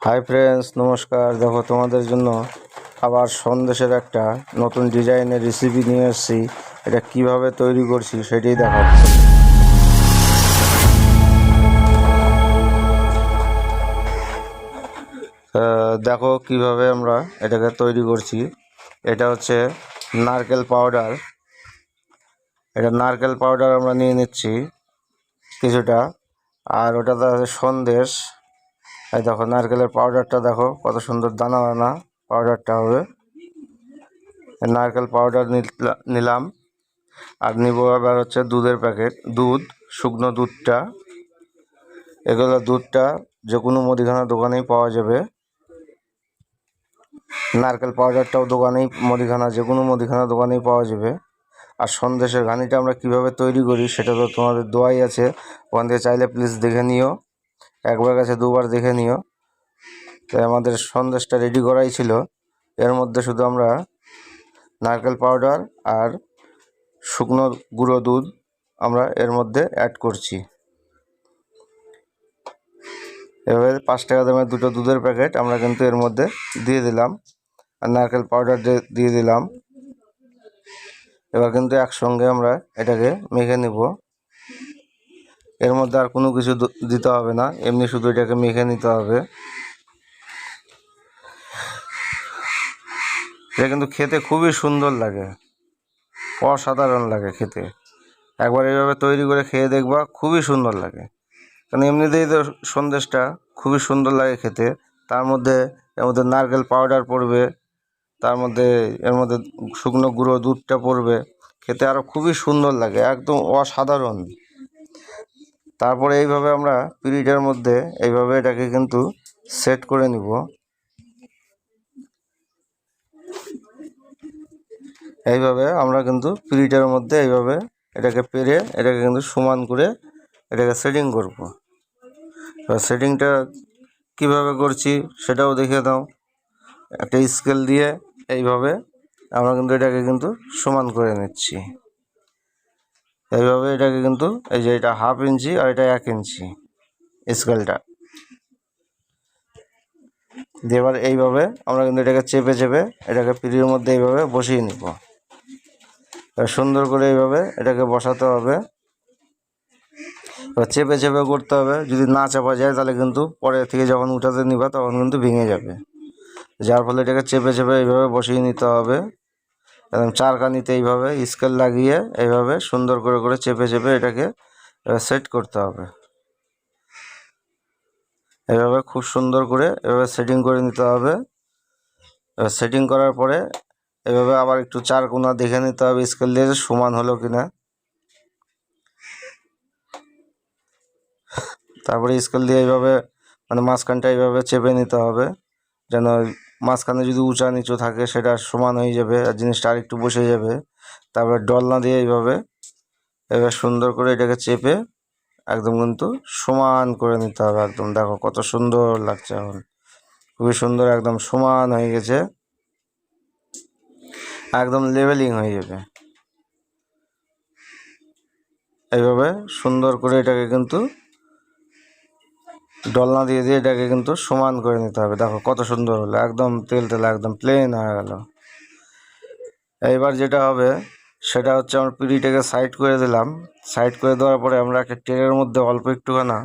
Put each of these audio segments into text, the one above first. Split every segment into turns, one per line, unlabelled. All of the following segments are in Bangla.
হাই ফ্রেন্ডস নমস্কার। দেখো তোমাদের জন্য আবার সন্দেশের একটা নতুন ডিজাইনের রেসিপি নিয়ে এসেছি। এটা কীভাবে তৈরি করছি সেটাই আহ, দেখো কীভাবে আমরা এটাকে তৈরি করছি। এটা হচ্ছে নারকেল পাউডার এটা নারকেল পাউডার আমরা নিয়ে নিচ্ছি কিছুটা। আর ওটাতে আছে সন্দেশ। এই দেখো, নারকেলের পাউডারটা দেখো, কত সুন্দর দানা দানা পাউডারটা হবে। নারকেল পাউডার নিলা- নিলাম। আর নিব এবার হচ্ছে দুধের প্যাকেট, দুধ, শুকনো দুধটা। এগুলো দুধটা যে কোনো মুদিখানা দোকানেই পাওয়া যাবে। নারকেল পাউডারটাও দোকানেই, মুদিখানা যে কোনো মুদিখানা দোকানেই পাওয়া যাবে। আর সন্দেশের ঘানিটা আমরা কীভাবে তৈরি করি, সেটা তো তোমাদের দোয়াই আছে। ওখান থেকে চাইলে প্লিজ দেখে নিও। একবার কাছে দুবার দেখে নিও। তাই আমাদের সন্দেশটা রেডি করাই ছিল। এর মধ্যে শুধু আমরা নারকেল পাউডার আর শুকনো গুঁড়ো দুধ আমরা এর মধ্যে অ্যাড করছি। এভাবে পাঁচ টাকা দামের দুটো দুধের প্যাকেট আমরা কিন্তু এর মধ্যে দিয়ে দিলাম। আর নারকেল পাউডার দিয়ে দিলাম। এবার কিন্তু একসঙ্গে আমরা এটাকে মেখে নেব। এর মধ্যে আর কোনো কিছু দিতে হবে না। এমনি শুধু এটাকে মেখে নিতে হবে। এটা কিন্তু খেতে খুবই সুন্দর লাগে। অসাধারণ লাগে খেতে। একবার এইভাবে তৈরি করে খেয়ে দেখবা খুবই সুন্দর লাগে। কারণ এমনিতেই তো সন্দেশটা খুবই সুন্দর লাগে খেতে। তার মধ্যে, এর মধ্যে নারকেল পাউডার পড়বে। তার মধ্যে, এর মধ্যে শুকনো গুঁড়ো দুধটা পড়বে। খেতে আরও খুবই সুন্দর লাগে, একদম অসাধারণ। তারপরে এইভাবে আমরা পিরিটের মধ্যে এইভাবে এটাকে কিন্তু সেট করে নিব। এইভাবে আমরা কিন্তু পিরিটের মধ্যে এইভাবে এটাকে পেরে এটাকে কিন্তু সমান করে এটাকে সেটিং করব। এবার সেটিংটা কীভাবে করছি সেটাও দেখে দাও। একটা স্কেল দিয়ে এইভাবে আমরা কিন্তু এটাকে কিন্তু সমান করে নিচ্ছি। এইভাবে এটাকে কিন্তু এই যে এটা হাফ ইঞ্চি আর এটা এক ইঞ্চি স্কেলটা। দিয়ে এবার এইভাবে আমরা কিন্তু এটাকে চেপে চেপে এটাকে পিড়ির মধ্যে এইভাবে বসিয়ে নিব। সুন্দর করে এইভাবে এটাকে বসাতে হবে। এবার চেপে চেপে করতে হবে। যদি না চাপা যায় তাহলে কিন্তু পরে থেকে যখন উঠাতে নিবা তখন কিন্তু ভেঙে যাবে। যার ফলে এটাকে চেপে চেপে এইভাবে বসিয়ে নিতে হবে। একদম চারকানিতে এইভাবে স্কেল লাগিয়ে এইভাবে সুন্দর করে করে চেপে চেপে এটাকে সেট করতে হবে। এভাবে খুব সুন্দর করে এভাবে সেটিং করে নিতে হবে। সেটিং করার পরে এভাবে আবার একটু চার কোনা দেখে নিতে হবে স্কেল দিয়ে সমান হলো কিনা। তারপরে স্কেল দিয়ে এইভাবে মানে মাঝখানটা এইভাবে চেপে নিতে হবে যেন মাঝখানে যদি উঁচা নিচু থাকে, সেটা সমান হয়ে যাবে আর জিনিসটা আরেকটু বসে যাবে। তারপরে ডলনা দিয়ে এইভাবে, এবার সুন্দর করে এটাকে চেপে একদম কিন্তু সমান করে নিতে হবে একদম। দেখো কত সুন্দর লাগছে এখন। খুবই সুন্দর একদম সমান হয়ে গেছে। একদম লেভেলিং হয়ে যাবে। এইভাবে সুন্দর করে এটাকে কিন্তু ডলনা দিয়ে দিয়ে এটাকে কিন্তু সমান করে নিতে হবে। দেখো কত সুন্দর হলো। একদম তেল তেল, একদম প্লেন হয়ে গেল। এইবার যেটা হবে, সেটা হচ্ছে আমরা পিড়িটাকে সাইড করে দিলাম। সাইড করে দেওয়ার পরে আমরা একটা ট্রেনের মধ্যে অল্প একটুখানা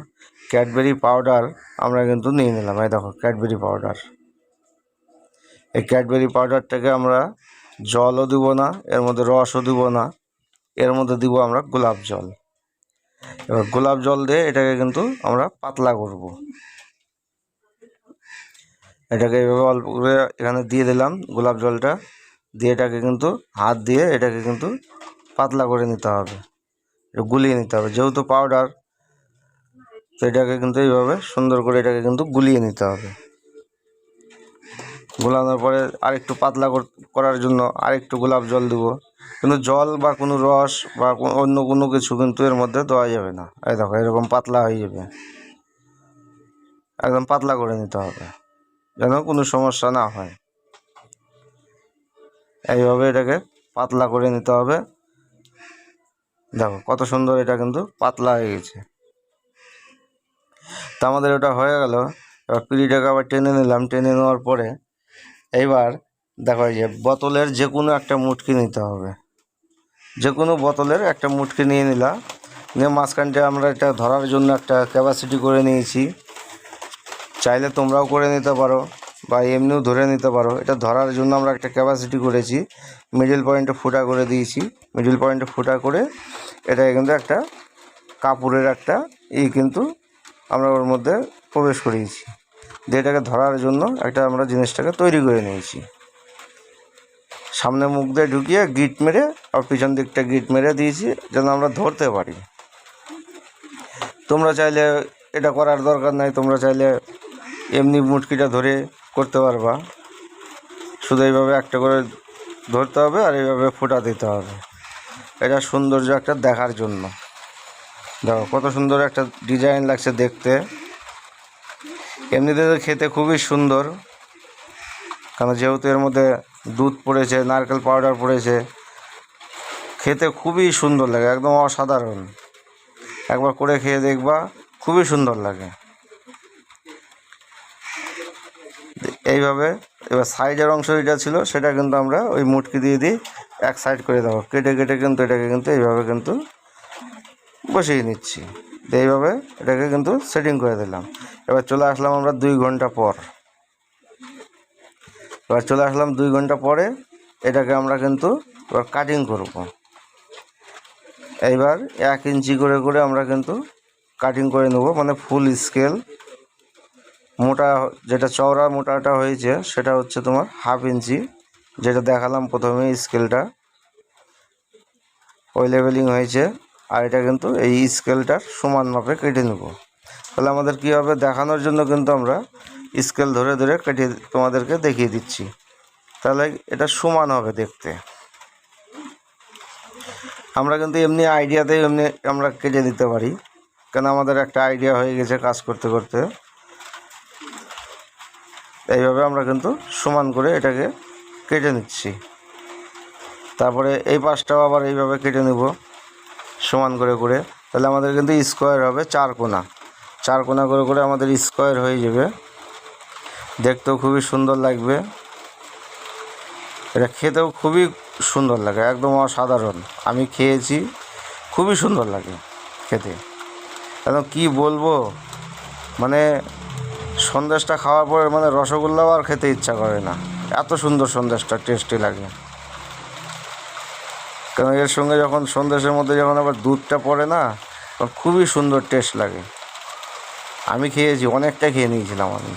ক্যাডবেরি পাউডার আমরা কিন্তু নিয়ে নিলাম। এই দেখো, ক্যাডবেরি পাউডার এই ক্যাডবেরি পাউডারটাকে আমরা জলও দিব না, এর মধ্যে রসও দিব না, এর মধ্যে দিব আমরা গোলাপ জল। এবার গোলাপ জল দিয়ে এটাকে কিন্তু আমরা পাতলা করব। এটাকে এইভাবে অল্প করে এখানে দিয়ে দিলাম গোলাপ জলটা। দিয়ে এটাকে কিন্তু হাত দিয়ে এটাকে কিন্তু পাতলা করে নিতে হবে। গুলিয়ে নিতে হবে, যেহেতু পাউডার তো এটাকে কিন্তু এইভাবে সুন্দর করে এটাকে কিন্তু গুলিয়ে নিতে হবে। গোলানোর পরে আরেকটু পাতলা কর- করার জন্য আরেকটু গোলাপ জল দেবো। কিন্তু জল বা কোনো রস বা অন্য কোনো কিছু কিন্তু এর মধ্যে দেওয়া যাবে না। এই দেখো, এরকম পাতলা হয়ে যাবে। একদম পাতলা করে নিতে হবে, যেন কোনো সমস্যা না হয়। এইভাবে এটাকে পাতলা করে নিতে হবে। দেখো, কত সুন্দর এটা কিন্তু পাতলা হয়ে গেছে। তা আমাদের ওটা হয়ে গেল। এবার পিঁড়িটাকে আবার টেনে নিলাম। টেনে নেওয়ার পরে এইবার দেখো যে বোতলের যে কোনো একটা মুটকি নিতে হবে। যে কোনো বোতলের একটা মুটকি নিয়ে নিলাম নিয়ে মাঝখানটা আমরা এটা ধরার জন্য একটা ক্যাপাসিটি করে নিয়েছি। চাইলে তোমরাও করে নিতে পারো বা এমনিও ধরে নিতে পারো। এটা ধরার জন্য আমরা একটা ক্যাপাসিটি করেছি। মিডিল পয়েন্টে ফুটা করে দিয়েছি। মিডিল পয়েন্টে ফুটা করে এটা কিন্তু একটা কাপড়ের একটা ই কিন্তু আমরা ওর মধ্যে প্রবেশ করিয়েছি। দিয়ে এটাকে ধরার জন্য একটা আমরা জিনিসটাকে তৈরি করে নিয়েছি। সামনে মুখ দিয়ে ঢুকিয়ে গিট মেরে আর পিছন দিকটা গিট মেরে দিয়েছি যেন আমরা ধরতে পারি। তোমরা চাইলে এটা করার দরকার নাই, তোমরা চাইলে এমনি মুটকিটা ধরে করতে পারবা। শুধু এইভাবে একটা করে ধরতে হবে আর এইভাবে ফোটা দিতে হবে। এটা সৌন্দর্য একটা দেখার জন্য। দেখো, কত সুন্দর একটা ডিজাইন লাগছে দেখতে। এমনিতে তো খেতে খুবই সুন্দর। কারণ যেহেতু এর মধ্যে দুধ পড়েছে, নারকেল পাউডার পড়েছে, খেতে খুবই সুন্দর লাগে, একদম অসাধারণ। একবার করে খেয়ে দেখবা, খুবই সুন্দর লাগে। এইভাবে, এবার সাইডের অংশ যেটা ছিল, সেটা কিন্তু আমরা ওই মুটকি দিয়ে দিই, এক সাইড করে দেবো। কেটে কেটে কিন্তু এটাকে কিন্তু এইভাবে কিন্তু বসিয়ে নিচ্ছি। তো এইভাবে এটাকে কিন্তু সেটিং করে দিলাম। এবার চলে আসলাম আমরা দুই ঘণ্টা পর। এবার চলে আসলাম দুই ঘণ্টা পরে, এটাকে আমরা কিন্তু এবার কাটিং করব। এইবার এক ইঞ্চি করে করে আমরা কিন্তু কাটিং করে নেব মানে ফুল স্কেল মোটা যেটা চওড়া মোটাটা হয়েছে, সেটা হচ্ছে তোমার হাফ ইঞ্চি, যেটা দেখালাম প্রথমে স্কেলটা ওই লেভেলিং হয়েছে, আর এটা কিন্তু এই স্কেলটার সমান মাপে কেটে নেব। তাহলে আমাদের কী হবে? দেখানোর জন্য কিন্তু আমরা স্কেল ধরে ধরে কেটে তোমাদেরকে দেখিয়ে দিচ্ছি। তাহলে এটা সমান হবে দেখতে। আমরা কিন্তু এমনি আইডিয়াতেই এমনি আমরা কেটে দিতে পারি। কেন আমাদের একটা আইডিয়া হয়ে গেছে কাজ করতে করতে। এইভাবে আমরা কিন্তু সমান করে এটাকে কেটে নিচ্ছি। তারপরে এই পাশটাও আবার এইভাবে কেটে নেব, সমান করে করে। তাহলে আমাদের কিন্তু স্কোয়ার হবে চার কোনা। চার কোনা করে করে আমাদের স্কোয়ার হয়ে যাবে। দেখতেও খুবই সুন্দর লাগবে। এটা খেতেও খুবই সুন্দর লাগে, একদম অসাধারণ। আমি খেয়েছি, খুবই সুন্দর লাগে খেতে। একদম কী বলব? মানে সন্দেশটা খাওয়ার পরে মানে রসগোল্লাও আর খেতে ইচ্ছা করে না। এত সুন্দর সন্দেশটা টেস্টি লাগে। কারণ এর সঙ্গে যখন সন্দেশের মধ্যে যখন আবার দুধটা পড়ে না খুবই সুন্দর টেস্ট লাগে। আমি খেয়েছি, অনেকটা খেয়ে নিয়েছিলাম আমি।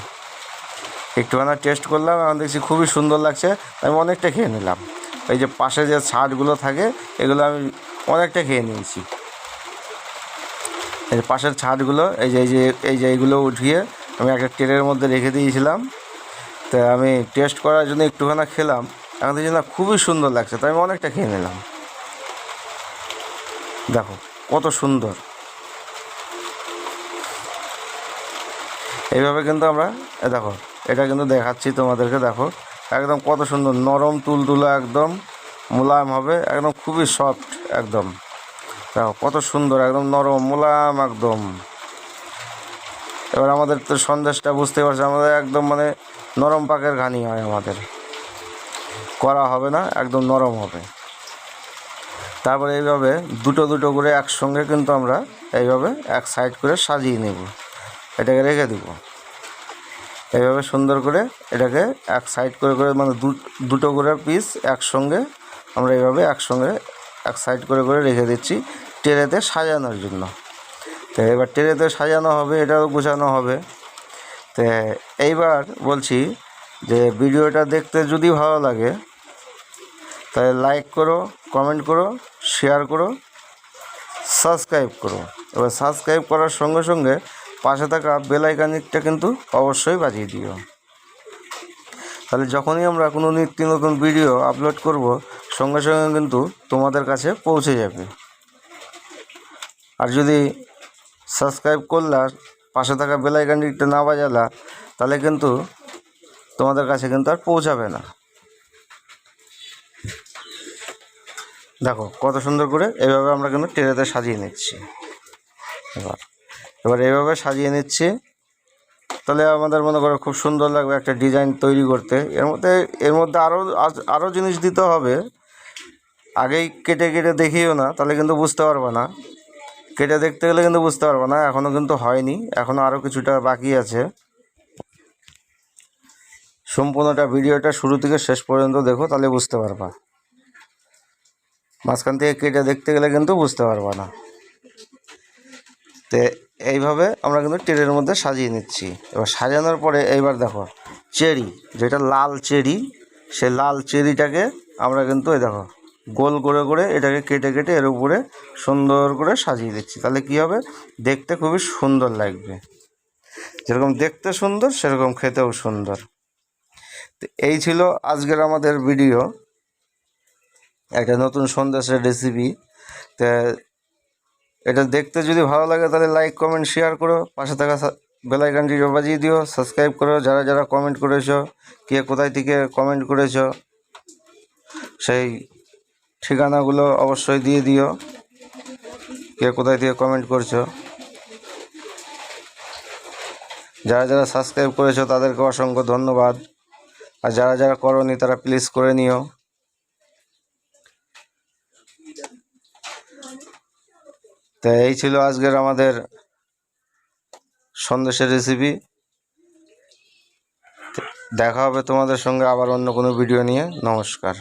একটুখানি টেস্ট করলাম আমি দেখছি খুবই সুন্দর লাগছে। আমি অনেকটা খেয়ে নিলাম। এই যে পাশে যে ছাড়গুলো থাকে, এগুলো আমি অনেকটা খেয়ে নিয়েছি। এই পাশের ছাড়গুলো, এই যে এই যে এই যে এইগুলো উঠিয়ে আমি একটা ট্রেনের মধ্যে রেখে দিয়েছিলাম। তো আমি টেস্ট করার জন্য একটুখানি খেলাম। এখন দেখছি না, খুবই সুন্দর লাগছে। তাই আমি অনেকটা খেয়ে নিলাম। দেখো, কত সুন্দর। এইভাবে কিন্তু আমরা দেখো এটা কিন্তু দেখাচ্ছি তোমাদেরকে, দেখো। একদম কত সুন্দর, নরম তুলতুলা একদম মোলায়েম হবে, একদম খুবই সফট একদম। দেখো, কত সুন্দর, একদম নরম মোলায়েম একদম। এবার আমাদের তো সন্দেশটা বুঝতে পারছ, আমাদের একদম মানে নরম পাকের ঘানি হয় আমাদের। করা হবে না, একদম নরম হবে। তারপরে এইভাবে দুটো দুটো করে একসঙ্গে কিন্তু আমরা এইভাবে এক সাইড করে সাজিয়ে নেব। এটাকে রেখে দিব। এইভাবে সুন্দর করে এটাকে এক সাইড করে করে মানে দুটো করে পিস একসঙ্গে আমরা এইভাবে একসঙ্গে এক সাইড করে করে রেখে দিচ্ছি ট্রেতে সাজানোর জন্য। তো এবার ট্রেতে সাজানো হবে, এটাও গোছানো হবে। তো এইবার বলছি যে ভিডিওটা দেখতে যদি ভালো লাগে, তাহলে লাইক করো কমেন্ট করো শেয়ার করো সাবস্ক্রাইব করো। এবার সাবস্ক্রাইব করার সঙ্গে সঙ্গে পাশে থাকা বেল আইকনটা কিন্তু অবশ্যই বাজিয়ে দিও। তাহলে যখনই আমরা কোনো নিত্য নতুন ভিডিও আপলোড করব, সঙ্গে সঙ্গে কিন্তু তোমাদের কাছে পৌঁছে যাবে। আর যদি সাবস্ক্রাইব করলা, পাশে থাকা বেল আইকনটা না বাজালা, তাহলে কিন্তু তোমাদের কাছে কিন্তু আর পৌঁছাবে না। দেখো, কত সুন্দর করে এইভাবে আমরা কিন্তু ট্রেতে সাজিয়ে নিচ্ছি। এবার এবার এভাবে সাজিয়ে নিচ্ছি। তাহলে আমাদের মনে করো খুব সুন্দর লাগবে একটা ডিজাইন তৈরি করতে। এর মধ্যে এর মধ্যে আরও আরও জিনিস দিতে হবে। আগেই কেটে কেটে দেখিও না, তাহলে কিন্তু বুঝতে পারবে না। কেটে দেখতে গেলে কিন্তু বুঝতে পারবে না এখনও কিন্তু হয়নি এখনও আরও কিছুটা বাকি আছে। সম্পূর্ণটা ভিডিওটা শুরু থেকে শেষ পর্যন্ত দেখো, তাহলে বুঝতে পারবা। মাঝখান থেকে কেটে দেখতে গেলে কিন্তু বুঝতে পারবা না। তো এইভাবে আমরা কিন্তু ট্রেনের মধ্যে সাজিয়ে নিচ্ছি। এবার সাজানোর পরে এইবার দেখো, চেরি, যেটা লাল চেরি, সে লাল চেরিটাকে আমরা কিন্তু এই দেখো, গোল করে করে এটাকে কেটে কেটে এর উপরে সুন্দর করে সাজিয়ে দিচ্ছি। তাহলে কী হবে? দেখতে খুবই সুন্দর লাগবে। যেরকম দেখতে সুন্দর, সেরকম খেতেও সুন্দর। তো এই ছিল আজকের আমাদের ভিডিও। একটা নতুন সন্দেশের রেসিপি তা এটা দেখতে যদি ভালো লাগে তাহলে লাইক কমেন্ট শেয়ার করো। পাশে থাকা বেলাইকানটি বাজিয়ে দিও সাবস্ক্রাইব করো। যারা যারা কমেন্ট করেছ, কে কোথায় থেকে কমেন্ট করেছ, সেই ঠিকানাগুলো অবশ্যই দিয়ে দিও। কে কোথায় থেকে কমেন্ট করছ, যারা যারা সাবস্ক্রাইব করেছ তাদেরকে অসংখ্য ধন্যবাদ। আর যারা যারা করনি তারা প্লিজ করে নিও। তো এই ছিল আজকের আমাদের সন্দেশের রেসিপি দেখা হবে তোমাদের সঙ্গে আবার অন্য কোনো ভিডিও নিয়ে। নমস্কার।